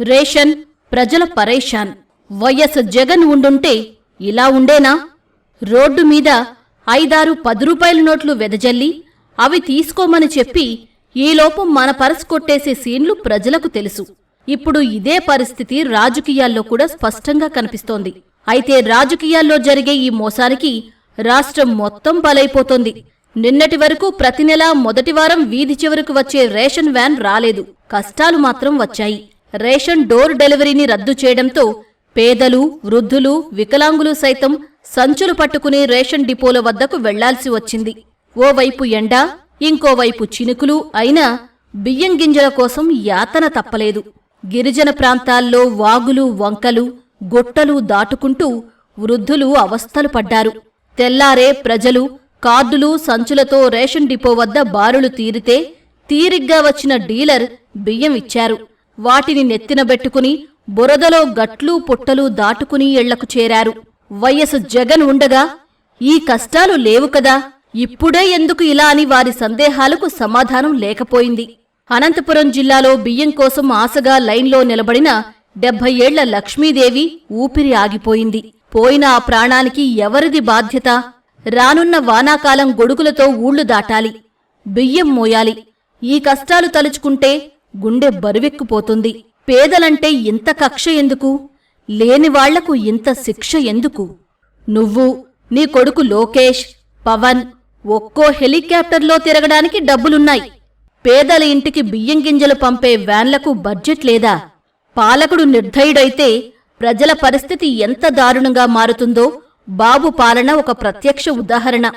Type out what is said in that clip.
Ration ప్రజల పరేషాన్. YS Jagan ఉండుంటే ఇలా ఉండేనా? రోడ్డు మీద ఐదారు పది రూపాయల నోట్లు వెదజల్లి అవి తీసుకోమని చెప్పి ఈలోపు మన పరస్ కొట్టేసే సీన్లు ప్రజలకు తెలుసు. ఇప్పుడు ఇదే పరిస్థితి రాజకీయాల్లో కూడా స్పష్టంగా కనిపిస్తోంది. అయితే రాజకీయాల్లో జరిగే ఈ మోసానికి రాష్ట్రం మొత్తం బలైపోతోంది. నిన్నటి వరకు ప్రతి నెలా మొదటి వారం వీధి చివరకు వచ్చే రేషన్ వ్యాన్ రాలేదు. కష్టాలు మాత్రం వచ్చాయి. రేషన్ డోర్ డెలివరీని రద్దు చేయడంతో పేదలు వృద్ధులు వికలాంగులు సైతం సంచులు పట్టుకుని రేషన్ డిపోల వద్దకు వెళ్ళాల్సి వచ్చింది. ఓవైపు ఎండ ఇంకోవైపు చినుకులు అయినా బియ్యం గింజల కోసం యాతన తప్పలేదు. గిరిజన ప్రాంతాల్లో వాగులు వంకలు గొట్టలు దాటుకుంటూ వృద్ధులు అవస్థలు పడ్డారు. తెల్లారే ప్రజలు కార్డులు సంచులతో రేషన్ డిపో వద్ద బారులు తీరితే తీరిగ్గా వచ్చిన డీలర్ బియ్యం ఇచ్చారు. వాటిని నెత్తినబెట్టుకుని బురదలో గట్లు పుట్టలు దాటుకుని ఇళ్ళకు చేరారు. వైఎస్ జగన్ ఉండగా ఈ కష్టాలు లేవు కదా ఇప్పుడే ఎందుకు ఇలా అని వారి సందేహాలకు సమాధానం లేకపోయింది. అనంతపురం జిల్లాలో బియ్యం కోసం ఆశగా లైన్లో నిలబడిన డెబ్బై ఏళ్ళ లక్ష్మీదేవి ఊపిరి ఆగిపోయింది. పోయిన ఆ ప్రాణానికి ఎవరిది బాధ్యత? రానున్న వానాకాలం గొడుగులతో ఊళ్ళు దాటాలి. బియ్యం మోయాలి. ఈ కష్టాలు తలుచుకుంటే గుండె బరువెక్కిపోతుంది. పేదలంటే ఇంత కక్ష ఎందుకు? లేనివాళ్ళకు ఇంత శిక్ష ఎందుకు? నువ్వు నీ కొడుకు లోకేష్ పవన్ ఒక్కో హెలికాప్టర్లో తిరగడానికి డబ్బులున్నాయి. పేదల ఇంటికి బియ్యం గింజలు పంపే వ్యాన్లకు బడ్జెట్ లేదా? పాలకుడు నిర్ధయుడైతే ప్రజల పరిస్థితి ఎంత దారుణంగా మారుతుందో బాబు పాలన ఒక ప్రత్యక్ష ఉదాహరణ.